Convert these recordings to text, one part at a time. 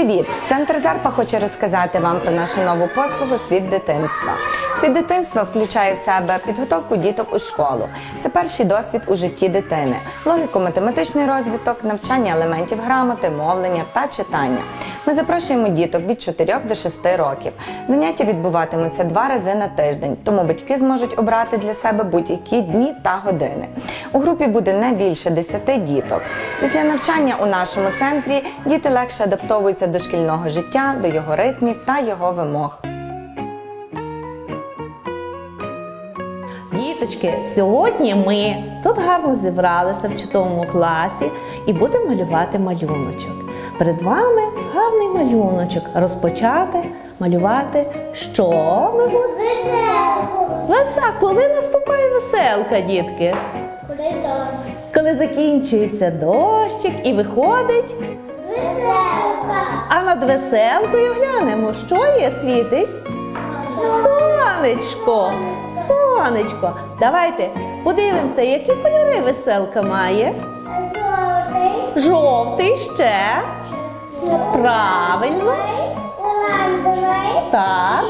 Привіт! Центр Зарпа хоче розказати вам про нашу нову послугу Світ дитинства. Світ дитинства включає в себе підготовку діток у школу. Це перший досвід у житті дитини, логіко-математичний розвиток, навчання елементів грамоти, мовлення та читання. Ми запрошуємо діток від 4 до 6 років. Заняття відбуватимуться два рази на тиждень, тому батьки зможуть обрати для себе будь-які дні та години. У групі буде не більше 10 діток. Після навчання у нашому центрі діти легше адаптовуються до шкільного життя, до його ритмів та його вимог. Діточки, сьогодні ми тут гарно зібралися в чудовому класі і будемо малювати малюночок. Перед вами гарний малюночок. Розпочати малювати. Що ми будемо? Веселку. Веса, коли наступає веселка, дітки? Коли закінчується дощик і виходить. Веселка. А над веселкою глянемо, що є світить? Сонечко, сонечко. Давайте подивимося, які кольори веселка має. Жовтий. Жовтий ще. Правильно. Так.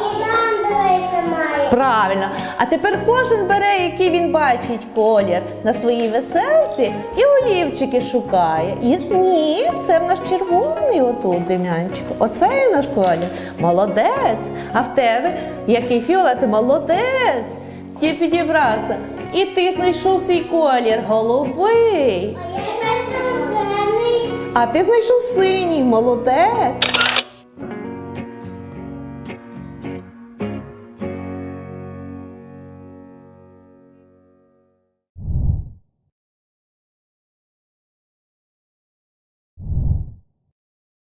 Правильно. А тепер кожен бере, який він бачить колір на своїй веселці і олівчики шукає. І ні, це в нас червоний отут, Дем'янчику. Оце є наш колір. Молодець. А в тебе який фіолет? Молодець. Ті підібрався. І ти знайшов свій колір голубий. А ти знайшов синій, молодець.